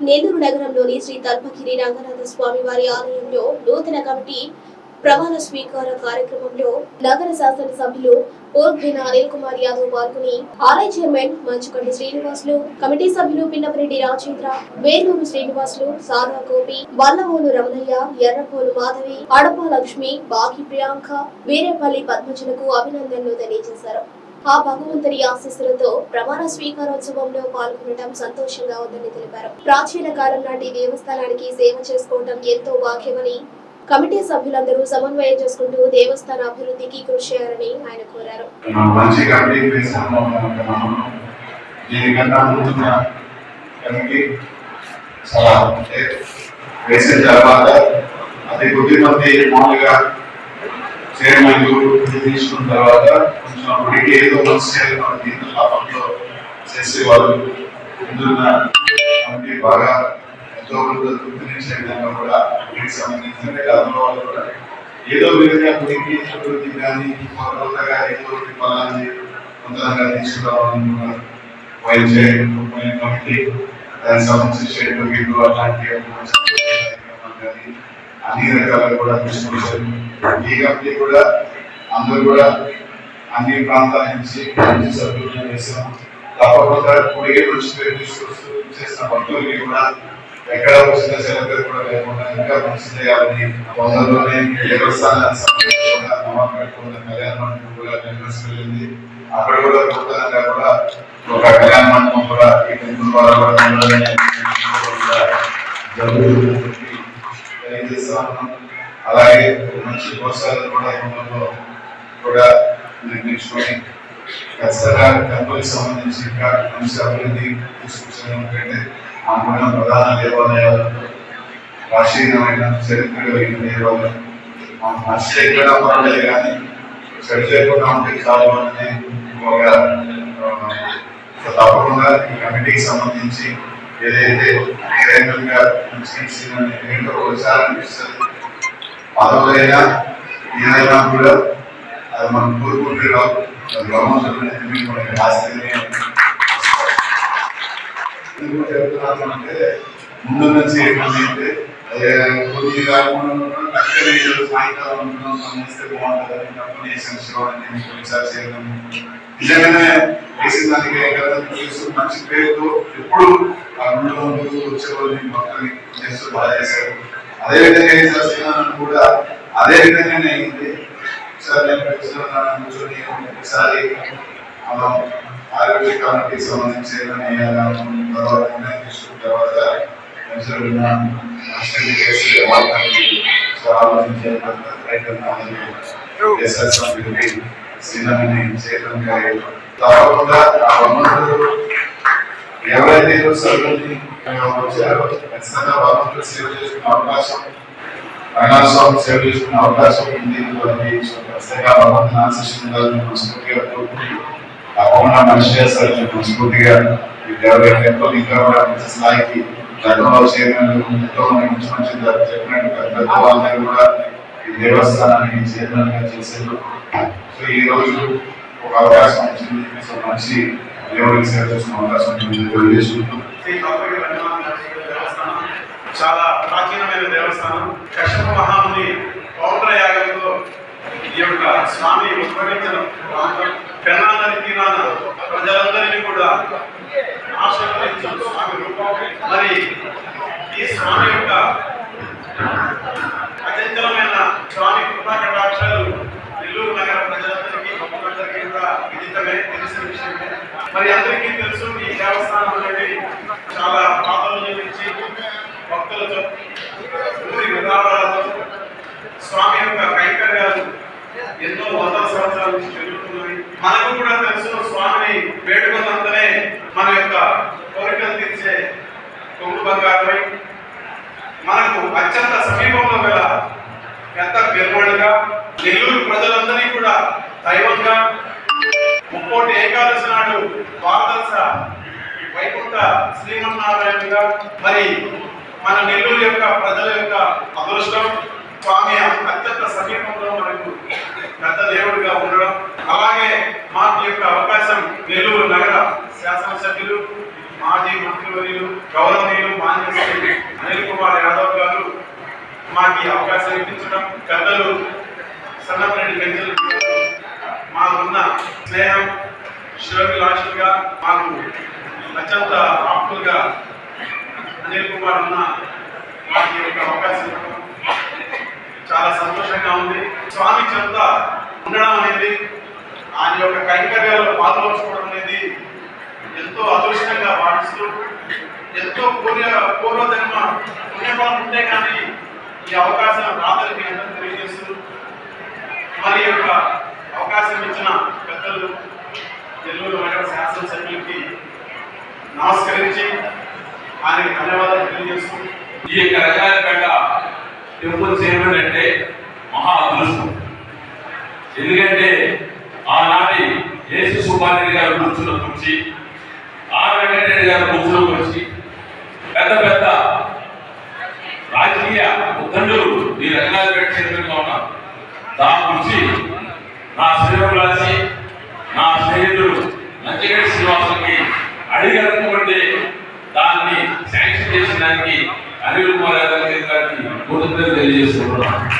నెల్లూరు నగరంలోని శ్రీ తల్పగిరి రంగనాథ స్వామి వారి ఆలయంలో నూతన కమిటీ ప్రమాణ స్వీకార కార్యక్రమంలో నగర శాసనసభ్యులు పూర్వైన అనిల్ కుమార్ యాదవ్ పాల్గొని ఆలయ చైర్మన్ మంచుకొండ శ్రీనివాసులు కమిటీ సభ్యులు పిన్నపరెడ్డి రాజేంద్ర వేలూరు శ్రీనివాసులు సారా గోపి వల్లవోలు రమణయ్య ఎర్రపోలు మాధవి అడప లక్ష్మి బాగి ప్రియాంక వీరేపల్లి పద్మజులకు అభినందనలు తెలియజేశారు. ఆ భగవంతుని ఆశీస్సులతో ప్రమాణ స్వీకారోత్సవంలో పాల్గొనడం సంతోషంగా ఉందని తెలిపారు. ప్రాచీన కాలం నాటి దేవస్థానానికి సేవ చేసుకోవడం ఎంతో భాగ్యమని కమిటీ సభ్యులందరూ సమన్వయం చేసుకుంటూ దేవస్థాన అభివృద్ధికి కృషి చేయాలని ఆయన కోరారు. వేసిన తర్వాత అది కొద్ది మంది మామూలుగా చైర్మన్లు తీసుకున్న తర్వాత కొంచెం ఏదో మంచి దీంట్లో చేసేవాళ్ళు ముందున్న బాగా ఎంతో విధంగా కూడా వీటికి సంబంధించిన గతంలో వాళ్ళు కూడా ఏదో విధంగా గుడికి అభివృద్ధి కానీ కొత్తగా ఏదో ఒకటి కూడా వైద్య కమిటీ దానికి సంబంధించిన షెడ్యూల్ అలాంటి అన్ని రకాలు కూడా తీసుకొచ్చారు ఈ కమిటీ కూడా అందరూ కూడా అన్ని ప్రాంతాల నుంచి మంచి తప్పకుండా గుడికి నుంచి తీసుకొస్తూ చేసిన భక్తులకి కూడా ఎక్కడ వచ్చిన సెలవు కూడా లేకుండా ఇంకా మంచి చేయాలని తొందరలోనే దేవస్థానానికి కూడా వెళ్ళింది. అక్కడ కూడా నూతనంగా కూడా ఒక కళ్యాణ మండపం కూడా ఈ టెంపుల్ ద్వారా అలాగే మంచి ప్రోత్సాహాలు కూడా ఈ కూడా నిర్మించుకొని ఖచ్చితంగా టెంపుల్ సంబంధించి ఇంకా మంచి అభివృద్ధి తీసుకొచ్చిన మనకున్న ప్రధాన దేవాలయాలు ప్రాచీనమైన చరిత్ర కలిగిన దేవాలయం. మనం మంచి చేయకుండా పర్వాలేదు కానీ చెడు చేయకుండా ఉంటే చాలు అనేది ఒక తప్పకుండా ఈ కమిటీకి సంబంధించి ఏదైతే గా ఏంటో ఒకసారి అనిపిస్తుంది. పదవులైనా ఏదైనా కూడా అది మనం కోరుకుంటే రావు అది భగవంతుడు అనేది మనకి ఆస్తిని ఎందుకు చెప్తున్నాను అంటే ముందు నుంచి ఏంటంటే అంటే అదే కొన్ని కాకుండా అక్కడ సాయంకాలం ఉంటున్నాం మనం చేస్తే బాగుంటుందని కంపెనీ సంక్షేమాన్ని కొన్నిసారి చేయడం నిజంగానే వేసిన దానికి కదా తెలుసు మంచి పేరుతో ఎప్పుడు ఆ గుడిలో ముందు వచ్చేవాళ్ళని భక్తుల్ని చేస్తూ బాగా చేశారు అదే విధంగా ఏం చేస్తున్నాను కూడా అదే విధంగానే అయింది ఒకసారి నేను కూర్చున్నాను కూర్చొని ఒకసారి మనం ఆరోగ్య కమిటీకి సంబంధించి ఏదైనా తర్వాత నిర్ణయం తీసుకున్న తర్వాత మంచిగా మాస్టర్ని చేసి వాళ్ళకి సో ఆలోచించే ప్రయత్నం ఎస్ఎస్ఎంపీ శ్రీనని చేయడం గారి తప్పకుండా ఆ భగవంతుడు ఎవరైతే ఈరోజు సభ్యుల్ని వచ్చారో ఖచ్చితంగా భగవంతుడు సేవ చేసుకునే అవకాశం రంగనాథ స్వామి సేవ చేసుకునే అవకాశం ఉంది అని ఖచ్చితంగా భగవంతుని ఆశిస్తుందని మనస్ఫూర్తిగా కోరుకుంటూ తప్పకుండా మనిషి చేస్తారని మనస్ఫూర్తిగా ఈ దేవాలయ టెంపుల్ ఇంకా కూడా మంచి స్థాయికి గతంలో చైర్మన్ ఎంతో మంది మంచి మంచి చెప్పినట్టు పెద్ద వాళ్ళని కూడా ఈ దేవస్థానానికి చైర్మన్గా చేశారు సో ఈ రోజు ఒక అవకాశం వచ్చింది సో మంచి దేవుడికి సేవ చేసుకునే అవకాశం ఉంటుంది తెలియజేసుకుంటూ శ్రీ కల్పగిరి రంగనాథ నరసింహ దేవస్థానం చాలా ప్రాచీనమైన దేవస్థానం కశ్యప మహాముని పౌత్ర యాగంలో ఈ యొక్క స్వామి ఉద్భవించిన ప్రాంతం పెన్నా తీరాన ప్రజలందరినీ కూడా ఆశీర్వదించిన స్వామి రూపం మరి ఈ స్వామి యొక్క అచంచలమైన స్వామి కృపా నెల్లూరు నగర ప్రజలందరికీ భక్తులందరికీ కూడా విదితమే తెలిసిన విషయమే. మరి అందరికీ తెలుసు ఈ దేవస్థానం అనేది చాలా పాతల నుంచి భక్తులతో ఊరి విధానాలతో స్వామి యొక్క కైంకర్యాలు ఎన్నో వందల సంవత్సరాల నుంచి జరుగుతున్నాయి మనకు కూడా తెలుసు స్వామిని వేడుకున్నంతనే మన యొక్క కోరికలు తీర్చే కొమ్ము బంగారమై మనకు అత్యంత సమీపంలో గల పెద్ద పెరుమాడుగా నెల్లూరు ప్రజలందరినీ కూడా దైవంగా ముక్కోటి ఏకాదశి నాడు ద్వాదశ వైకుంఠ శ్రీమన్నారాయణగా మరి మన నెల్లూరు యొక్క ప్రజల యొక్క అదృష్టం స్వామి అత్యంత సమీపంలో మనకు పెద్ద దేవుడిగా ఉండడం అలాగే మాకు యొక్క అవకాశం నెల్లూరు నగర శాసనసభ్యులు మాజీ మంత్రివర్యులు గౌరవనీయులు మాన్యశ్రీ అనిల్ కుమార్ యాదవ్ గారు మాకు ఈ అవకాశం ఇప్పించడం పెద్దలు సన్నపరెడ్డి పెంచలు మాకున్న స్నేహం శివభిలాషులుగా మాకు అత్యంత ఆప్తులుగా అనిల్ కుమార్ ఉన్న మాకు ఈ యొక్క అవకాశం ఇవ్వడం. చాలా సంతోషంగా ఉంది. స్వామి చెంత ఉండడం అనేది ఆయన యొక్క కైంకర్యాల్లో పాల్పంచుకోవడం అనేది ఎంతో అదృష్టంగా భావిస్తూ ఎంతో పూర్వ పూర్వజన్మ పుణ్యఫలం ఉంటే కానీ ఈ అవకాశం రాదని ఎంతో అందరూ తెలియజేస్తూ మరి యొక్క అవకాశం ఇచ్చిన పెద్దలు నెల్లూరు నగర శాసనసభ్యులకి నమస్కరించి ఆయనకి ధన్యవాదాలు తెలియజేస్తూ. ఈ యొక్క రంగాలపేట టెంపుల్ చైర్మన్ అంటే మహా అదృష్టం. ఎందుకంటే ఆనాటి యేసు సుబ్బారెడ్డి గారు కూర్చున్న కుర్చీ ఆర్ వెంకటరెడ్డి గారు కూర్చున్న కుర్చీ పెద్ద పెద్ద రాజకీయ ఉద్దండులు ఈ రంగాలపేట చైర్మన్గా ఉన్నారు దాని గురించి నా శరీరం రాసి నా స్నేహితుడు నంచిగడ్డి శ్రీనివాసులకి అడిగినటువంటి దాన్ని శాంక్షన్ చేసిన దానికి అనిల్ కుమార్ యాదవ్ గారికి కృతజ్ఞతలు తెలియజేస్తున్నాను